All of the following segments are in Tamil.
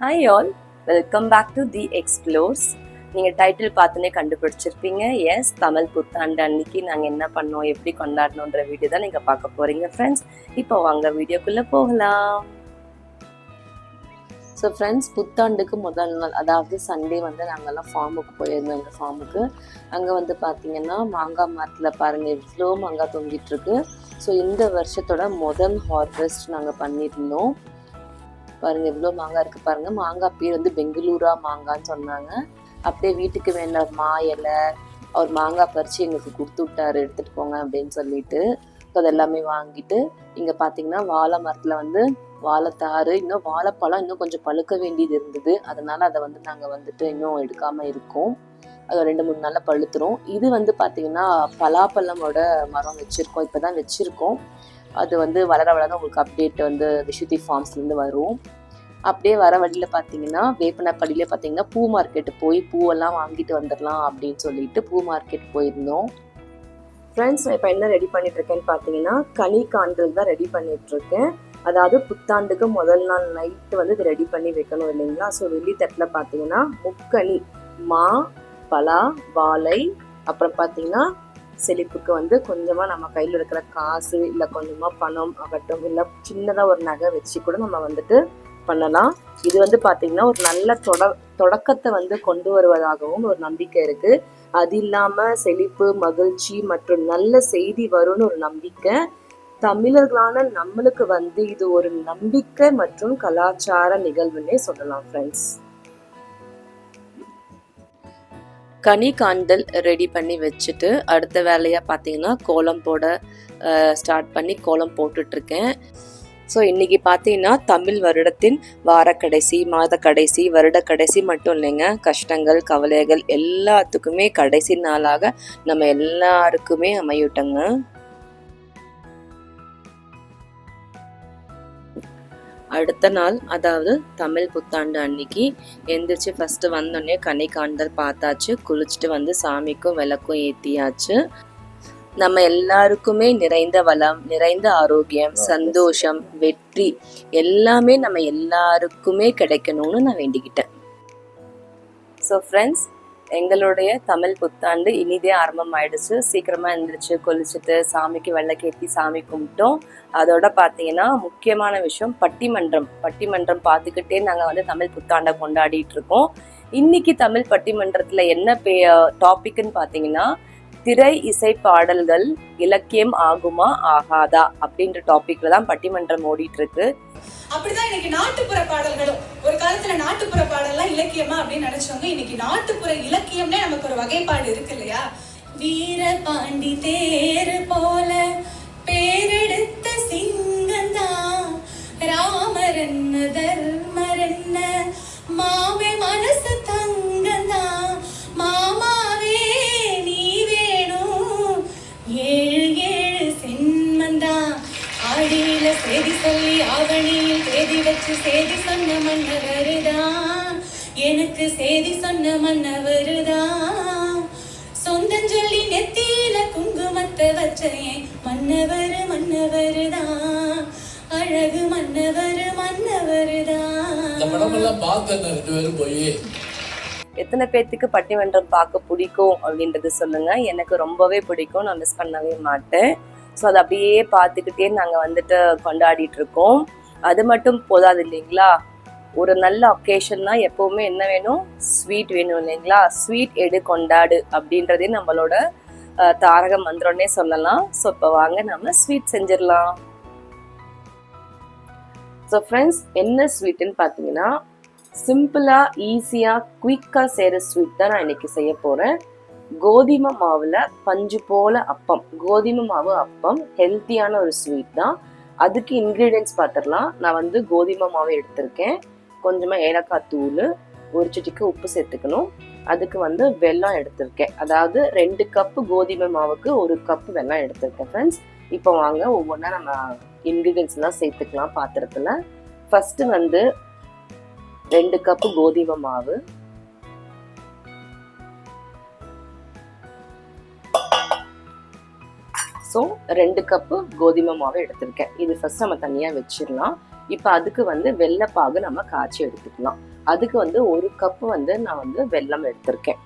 Hi all welcome back to the explorers நீங்கள் டைட்டில் பார்த்துனே கண்டுபிடிச்சிருப்பீங்க. எஸ் தமிழ் புத்தாண்டு அன்னைக்கு நாங்கள் என்ன பண்ணோம் எப்படி கொண்டாடணுன்ற வீடியோ தான் நீங்கள் பார்க்க போகிறீங்க ஃப்ரெண்ட்ஸ் இப்போ வாங்க வீடியோக்குள்ளே போகலாம். ஸோ ஃப்ரெண்ட்ஸ் புத்தாண்டுக்கு முதல் நாள் அதாவது சண்டே வந்து நாங்கள்லாம் ஃபார்முக்கு போயிருந்தோம் எங்கள் ஃபார்முக்கு அங்கே வந்து பார்த்தீங்கன்னா மாங்காய் மரத்தில் பாருங்கள் எவ்வளோ மாங்காய் தொங்கிட்டுருக்கு ஸோ இந்த வருஷத்தோட முதல் ஹார்வெஸ்ட் நாங்கள் பண்ணியிருந்தோம். பாருங்க எவ்வளோ மாங்காய் இருக்கு பாருங்க. மாங்காய் பேர் வந்து பெங்களூரா மாங்கான்னு சொன்னாங்க. அப்படியே வீட்டுக்கு வேண்ட மா இலை அவர் மாங்காய் பறித்து எங்களுக்கு கொடுத்து விட்டாரு எடுத்துட்டு போங்க அப்படின்னு சொல்லிட்டு. ஸோ எல்லாமே வாங்கிட்டு இங்கே பார்த்தீங்கன்னா வாழை மரத்தில் வந்து வாழைத்தாறு இன்னும் வாழைப்பழம் இன்னும் கொஞ்சம் பழுக்க வேண்டியது இருந்தது. அதனால அதை வந்து நாங்கள் வந்துட்டு இன்னும் எடுக்காம இருக்கோம். அது ரெண்டு மூணு நாளில் பழுத்துரும். இது வந்து பார்த்தீங்கன்னா பலாப்பழமோட மரம் வச்சுருக்கோம். இப்போ தான் வச்சுருக்கோம். அது வந்து வளர வளர உங்களுக்கு அப்டேட் வந்து விஷுதி ஃபார்ம்ஸ்லேருந்து வரும். அப்படியே வர வழியில் பார்த்தீங்கன்னா வேப்பனப்பள்ளியிலே பார்த்தீங்கன்னா பூ மார்க்கெட்டு போய் பூவெல்லாம் வாங்கிட்டு வந்துடலாம் அப்படின்னு சொல்லிட்டு பூ மார்க்கெட் போயிருந்தோம். ஃப்ரெண்ட்ஸ் நான் இப்போ என்ன ரெடி பண்ணிட்டு இருக்கேன்னு பார்த்தீங்கன்னா கனி காண்கள் தான் ரெடி பண்ணிட்டு இருக்கேன் அதாவது புத்தாண்டுக்கு முதல் நாள் நைட்டு வந்து இது ரெடி பண்ணி வைக்கணும் இல்லைங்களா? ஸோ வெள்ளித்தட்டில் பார்த்தீங்கன்னா முக்கனி மா பலா வாழை அப்புறம் பார்த்தீங்கன்னா செழிப்புக்கு வந்து கொஞ்சமாக நம்ம கையில் இருக்கிற காசு இல்லை கொஞ்சமாக பணம் ஆகட்டும் இல்லை சின்னதாக ஒரு நகை வச்சு கூட நம்ம வந்துட்டு பண்ணலாம். இது வந்து பார்த்திங்கன்னா ஒரு நல்ல தொட தொடக்கத்தை வந்து கொண்டு வருவதாகவும் ஒரு நம்பிக்கை இருக்கு. அது இல்லாமல் செழிப்பு மகிழ்ச்சி மற்றும் நல்ல செய்தி வரும்னு ஒரு நம்பிக்கை. தமிழர்களான நம்மளுக்கு வந்து இது ஒரு நம்பிக்கை மற்றும் கலாச்சார நிகழ்வுன்னே சொல்லலாம் ஃப்ரெண்ட்ஸ் கனி காண்டல் ரெடி பண்ணி வச்சுட்டு அடுத்த வேலையாக பார்த்தீங்கன்னா கோலம் போட ஸ்டார்ட் பண்ணி கோலம் போட்டுட்ருக்கேன். ஸோ இன்றைக்கி பார்த்தீங்கன்னா தமிழ் வருடத்தின் வார கடைசி மாத கடைசி வருட கடைசி மட்டும் இல்லைங்க. கஷ்டங்கள் கவலைகள் எல்லாத்துக்குமே கடைசி நாளாக நம்ம எல்லாருக்குமே அமையட்டங்க. அடுத்த நாள் அதாவது தமிழ் புத்தாண்டு அன்னைக்கு எந்திரிச்சு ஃபர்ஸ்ட் வந்தோடனே கனி காண்டல் பார்த்தாச்சு. குளிச்சுட்டு வந்து சாமிக்கும் விளக்கும் ஏற்றியாச்சு நம்ம எல்லாருக்குமே நிறைந்த வளம் நிறைந்த ஆரோக்கியம் சந்தோஷம் வெற்றி எல்லாமே நம்ம எல்லாருக்குமே கிடைக்கணும்னு நான் வேண்டிக்கிட்டேன். ஸோ ஃப்ரெண்ட்ஸ் எங்களுடைய தமிழ் புத்தாண்டு இனிதே ஆரம்பம் ஆயிடுச்சு சீக்கிரமா எழுந்திரிச்சு குளிச்சுட்டு சாமிக்கு வெள்ளைக்கேற்றி சாமி கும்பிட்டோம். அதோட பார்த்தீங்கன்னா முக்கியமான விஷயம் பட்டிமன்றம். பட்டிமன்றம் பார்த்துக்கிட்டே நாங்கள் வந்து தமிழ் புத்தாண்டை கொண்டாடிட்டு இருக்கோம். இன்னைக்கு தமிழ் பட்டிமன்றத்தில் என்ன பே டாபிக்னு பார்த்தீங்கன்னா திரை இசை பாடல்கள் இலக்கியம் ஆகுமா ஆகாதா அப்படின்ற டாபிக்ல தான் பட்டிமன்றம் ஓடிட்டு இருக்கு அப்படிதான் இன்னைக்கு நாட்டுப்புற பாடல்களும் ஒரு காலத்துல நாட்டுப்புற பாடல்லாம் இலக்கியமா அப்படின்னு நினைச்சவங்க இன்னைக்கு நாட்டுப்புற இலக்கியம்னே நமக்கு ஒரு வகைப்பாடு இருக்கு இல்லையா? வீர பாண்டி தேர் போல பேரெடுத்த சிங்கந்தா ராமரன் தர்ம ஆடியில செய்தி சொல்லி ஆவணியில் தேதி வச்சு செய்தி சொன்ன மன்னவருதான் எனக்கு செய்தி சொன்ன மன்னவருதான் சொந்தம் சொல்லி நெத்தியில குங்குமத்தை வச்ச என் மன்னவர் மன்னவருதான் அழகு மன்னவர் மன்னவருதான் இந்த படமெல்லாம் பார்த்தேன் நான் ரெண்டு பேரும் போய். எத்தனை பேர்த்துக்கு பட்டிமன்றம் பார்க்க பிடிக்கும் அப்படின்றது சொல்லுங்க. எனக்கு ரொம்பவே பிடிக்கும். நான் மிஸ் பண்ணவே மாட்டேன். ஸோ அதை அப்படியே பார்த்துக்கிட்டே நாங்கள் வந்துட்டு கொண்டாடிட்டு இருக்கோம் அது மட்டும் போதாது இல்லைங்களா? ஒரு நல்ல அக்கேஷன்னா எப்போவுமே என்ன வேணும்? ஸ்வீட் வேணும் இல்லைங்களா? ஸ்வீட் எடு கொண்டாடு அப்படின்றதே நம்மளோட தாரக மந்திரம்னே சொல்லலாம். ஸோ இப்போ வாங்க நம்ம ஸ்வீட் செஞ்சிடலாம். ஸோ ஃப்ரெண்ட்ஸ் என்ன ஸ்வீட்டுன்னு பார்த்தீங்கன்னா சிம்பிளாக ஈஸியாக குயிக்காக செய்கிற ஸ்வீட் தான் நான் இன்னைக்கு செய்ய போகிறேன் கோதுமை மாவில் பஞ்சு போல அப்பம். கோதுமை மாவு அப்பம் ஹெல்த்தியான ஒரு ஸ்வீட் தான். அதுக்கு இன்க்ரீடியன்ஸ் பார்த்துடலாம் நான் வந்து கோதுமை மாவு எடுத்திருக்கேன். கொஞ்சமாக ஏலக்காய் தூள் ஒரு சுட்டிக்கு உப்பு சேர்த்துக்கணும். அதுக்கு வந்து வெல்லம் எடுத்திருக்கேன். அதாவது ரெண்டு கப்பு கோதுமை மாவுக்கு ஒரு கப்பு வெல்லம் எடுத்திருக்கேன் ஃப்ரெண்ட்ஸ் இப்போ வாங்க ஒவ்வொன்றா நம்ம இன்க்ரீடியன்ஸ்லாம் சேர்த்துக்கலாம் பாத்திரத்தில். ஃபஸ்ட்டு வந்து ரெண்டு கப்பு கோதுமை மாவு ஸோ ரெண்டு கப்பு கோதுமை மாவு எடுத்திருக்கேன். இது ஃபர்ஸ்ட் நம்ம தனியாக வச்சிடலாம். இப்போ அதுக்கு வந்து வெள்ளைப்பாகு நம்ம காய்ச்சி எடுத்துக்கலாம். அதுக்கு வந்து ஒரு கப் வந்து நான் வந்து வெல்லம் எடுத்திருக்கேன்.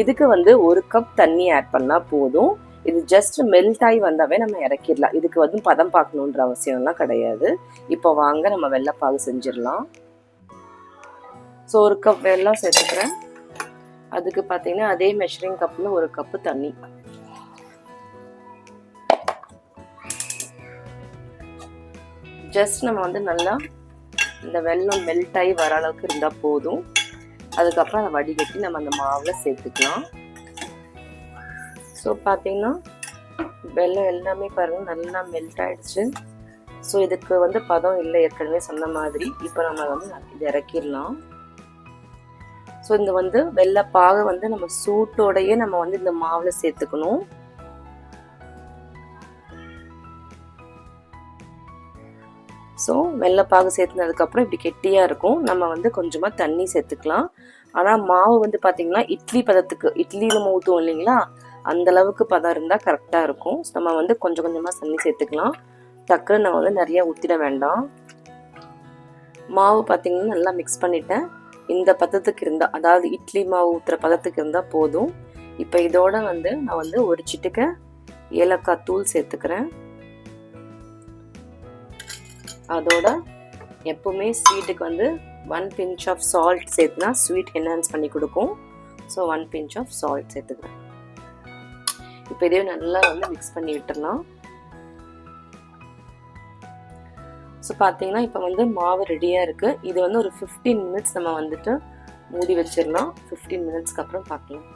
இதுக்கு வந்து ஒரு கப் தண்ணி ஆட் பண்ணால் போதும். இது ஜஸ்ட் மெல்ட் ஆகி வந்தாவே நம்ம இறக்கிடலாம். இதுக்கு வந்து பதம் பார்க்கணுன்ற அவசியம்லாம் கிடையாது. இப்போ வாங்க நம்ம வெள்ளைப்பாகு செஞ்சிடலாம். ஸோ ஒரு கப் வெல்லம் சேர்த்துக்கிறேன். அதுக்கு பார்த்தீங்கன்னா அதே மெஷரிங் கப்பில் ஒரு கப்பு தண்ணி. ஜஸ்ட் நம்ம வந்து நல்லா இந்த வெல்லம் மெல்ட் ஆகி வர அளவுக்கு இருந்தால் போதும். அதுக்கப்புறம் அதை வடிகட்டி நம்ம அந்த மாவில் சேர்த்துக்கலாம். ஸோ பார்த்தீங்கன்னா வெள்ளம் எல்லாமே பாருங்க நல்லா மெல்ட் ஆயிடுச்சு ஸோ இதுக்கு வந்து பதம் இல்லை ஏற்கனவே சொன்ன மாதிரி. இப்போ நம்ம வந்து இது இறக்கிடலாம். ஸோ இந்த வந்து வெள்ளை பாகை வந்து நம்ம சூட்டோடையே நம்ம வந்து இந்த மாவில் சேர்த்துக்கணும். ஸோ வெள்ளைப்பாகு சேர்த்துனதுக்கப்புறம் இப்படி கெட்டியாக இருக்கும். நம்ம வந்து கொஞ்சமாக தண்ணி சேர்த்துக்கலாம். ஆனால் மாவு வந்து பார்த்திங்கன்னா இட்லி பதத்துக்கு இட்லி நம்ம ஊற்றுவோம் இல்லைங்களா? அந்த அளவுக்கு பதம் இருந்தால் கரெக்டாக இருக்கும். நம்ம வந்து கொஞ்சம் கொஞ்சமாக தண்ணி சேர்த்துக்கலாம். டக்குன்னு நம்ம வந்து நிறைய ஊற்றிட வேண்டாம். மாவு பார்த்திங்கன்னா நல்லா மிக்ஸ் பண்ணிட்டேன். இந்த பதத்துக்கு இருந்தால் அதாவது இட்லி மாவு ஊற்றுற பதத்துக்கு இருந்தால் போதும். இப்போ இதோட வந்து நான் வந்து ஒரு சிட்டுக்க ஏலக்காய் தூள் சேர்த்துக்கிறேன். அதோட எப்பவுமே ஸ்வீட்டுக்கு வந்து ஒன் பிஞ்ச் ஆஃப் சால்ட் சேர்த்துனா ஸ்வீட் என்ஹான்ஸ் பண்ணி கொடுக்கும். So one pinch of salt சேர்த்துக்கிறேன். இப்போ இதையும் நல்லா வந்து மிக்ஸ் பண்ணி விட்டுறலாம் ஸோ பார்த்தீங்கன்னா இப்போ வந்து மாவு ரெடியாக இருக்குது இது வந்து ஒரு ஃபிஃப்டீன் மினிட்ஸ் நம்ம வந்துட்டு மூடி வச்சிடலாம். ஃபிஃப்டீன் மினிட்ஸ்க்கு அப்புறம் பார்க்கலாம்.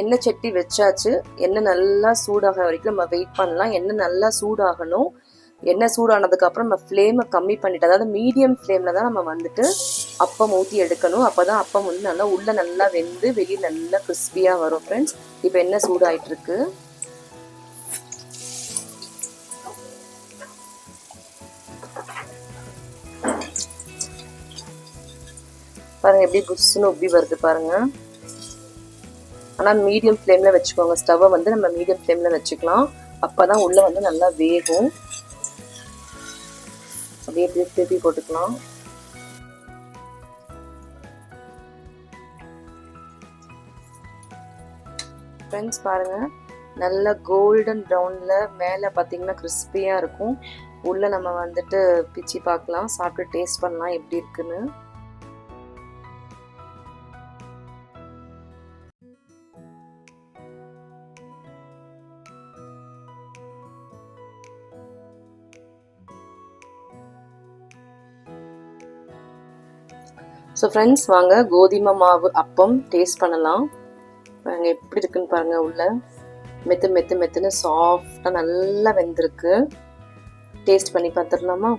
எண்ணெய் சட்டி வச்சாச்சு. எண்ணெய் நல்லா சூடாக வரைக்கும் நம்ம வெயிட் பண்ணலாம். எண்ணெய் நல்லா சூடாகணும். எண்ணெய் சூடானதுக்கு அப்புறம் நம்ம ஃப்ளேமை கம்மி பண்ணிட்டு அதாவது மீடியம் ஃப்ளேமில் தான் நம்ம வந்துட்டு அப்பம் ஊற்றி எடுக்கணும். அப்போ தான் அப்பம் வந்து நல்லா உள்ளே நல்லா வெந்து வெளியே நல்லா கிறிஸ்பியாக வரும் ஃப்ரெண்ட்ஸ் இப்போ எண்ணெய் சூடாயிட்டு இருக்கு பாருங்க எப்படி புஷ்ஷுன்னு உப்பி வருது பாருங்க. ஆனால் மீடியம் ஃப்ளேமில் வச்சுக்கோங்க. ஸ்டவ்வை வந்து நம்ம மீடியம் ஃப்ளேமில் வச்சுக்கலாம். அப்போ தான் உள்ளே வந்து நல்லா வேகும். அப்படியே திருப்பி திருப்பி போட்டுக்கலாம் ஃப்ரெண்ட்ஸ் பாருங்க. நல்ல கோல்டன் ப்ரௌனில் மேலே பார்த்தீங்கன்னா கிறிஸ்பியாக இருக்கும். உள்ளே நம்ம வந்துட்டு பிச்சு பார்க்கலாம் சாப்பிட்டு டேஸ்ட் பண்ணலாம் எப்படி இருக்குன்னு. ஸோ ஃப்ரெண்ட்ஸ் வாங்க கோதுமை மாவு அப்பம் டேஸ்ட் பண்ணலாம். பாருங்க எப்படி இருக்குன்னு பாருங்க உள்ள. மெத்து மெத்து மெத்துன்னு சாஃப்டாக நல்லா வெந்திருக்கு. டேஸ்ட் பண்ணி பார்த்துடலாமா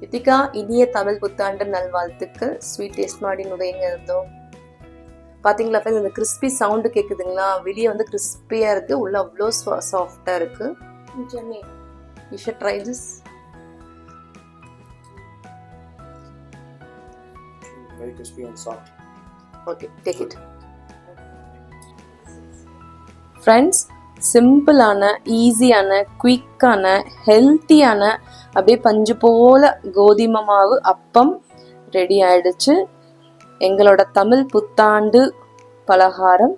ரித்திகா இனிய தமிழ் புத்தாண்டு நல்வாழ்த்துக்கள். ஸ்வீட் டேஸ்ட் ಮಾಡಿ நுழைங்க இருந்தோம். பார்த்தீங்களா ஃப்ரெண்ட்ஸ் இந்த கிறிஸ்பி சவுண்டு கேட்குதுங்களா வெளியே வந்து கிறிஸ்பியாக இருக்குது உள்ள அவ்வளோ சாஃப்டாக இருக்குது you should try this Very crispy and soft. Okay take it friends சிம்பிளான ஈஸியான குயிக்கான ஹெல்த்தியான அப்படியே பஞ்சு போல கோதுமை மாவு அப்பம் ரெடி ஆயிடுச்சு. எங்களோட தமிழ் புத்தாண்டு பலகாரம்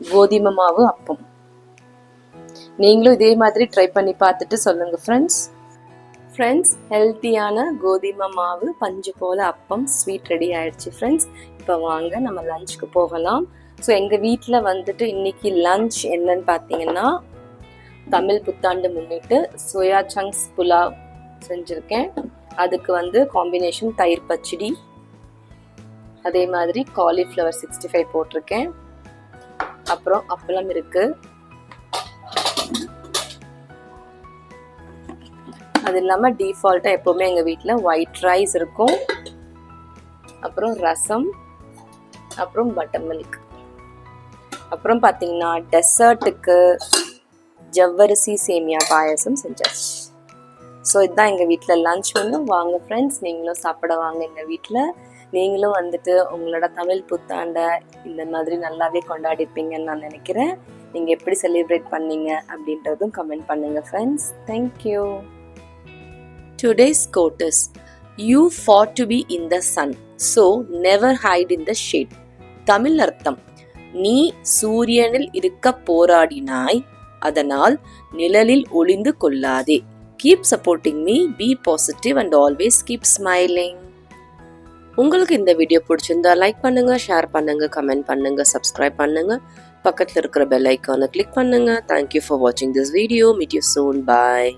கோதுமை மாவு அப்பம். நீங்களும் இதே மாதிரி ட்ரை பண்ணி பார்த்துட்டு சொல்லுங்க ஃப்ரெண்ட்ஸ் ஃப்ரெண்ட்ஸ் ஹெல்த்தியான கோதுமை மாவு பஞ்சு போல அப்பம் ஸ்வீட் ரெடி ஆயிடுச்சு ஃப்ரெண்ட்ஸ் இப்போ வாங்க நம்ம லஞ்சுக்கு போகலாம். ஸோ எங்கள் வீட்டில் வந்துட்டு இன்னைக்கு லஞ்ச் என்னன்னு பார்த்தீங்கன்னா தமிழ் புத்தாண்டு முன்னிட்டு சோயா சங்க்ஸ் புலாவ் செஞ்சுருக்கேன். அதுக்கு வந்து காம்பினேஷன் தயிர் பச்சடி அதே மாதிரி காலிஃப்ளவர் சிக்ஸ்டி ஃபைவ் போட்டிருக்கேன். அப்புறம் அப்பளம் இருக்குது அது இல்லாமல் டீஃபால்ட்டாக எப்போவுமே எங்கள் வீட்டில் ஒயிட் ரைஸ் இருக்கும். அப்புறம் ரசம் அப்புறம் பட்டர் மில்க் அப்புறம் பார்த்தீங்கன்னா டெசர்ட்டுக்கு ஜவ்வரிசி சேமியா பாயசம் செஞ்சாச்சு. ஸோ இதுதான் எங்கள் வீட்டில் லஞ்ச் ஒன்று வாங்க ஃப்ரெண்ட்ஸ் நீங்களும் சாப்பிட வாங்க எங்கள் வீட்டில் நீங்களும் வந்துட்டு உங்களோட தமிழ் புத்தாண்டை இந்த மாதிரி நல்லாவே கொண்டாடிருப்பீங்கன்னு நான் நினைக்கிறேன். நீங்கள் எப்படி செலிப்ரேட் பண்ணீங்க அப்படின்றதும் கமெண்ட் பண்ணுங்கள் friends thank you Today's quote is You fought to be in the sun, so never hide in the shade. தமிழ் அர்த்தம் நீ சூரியனில் இருக்க போராடினாய் அதனால் நிழலில் ஒளிந்து கொள்ளாதே. Keep supporting me be positive and always keep smiling உங்களுக்கு இந்த வீடியோ பிடிச்சிருந்தா லைக் பண்ணுங்க ஷேர் பண்ணுங்க கமெண்ட் பண்ணுங்க சப்ஸ்கிரைப் பண்ணுங்க. பக்கத்தில் இருக்கிற பெல் ஐக்கானை கிளிக் பண்ணுங்க. தேங்க்யூ ஃபார் வாட்சிங் this video meet you soon bye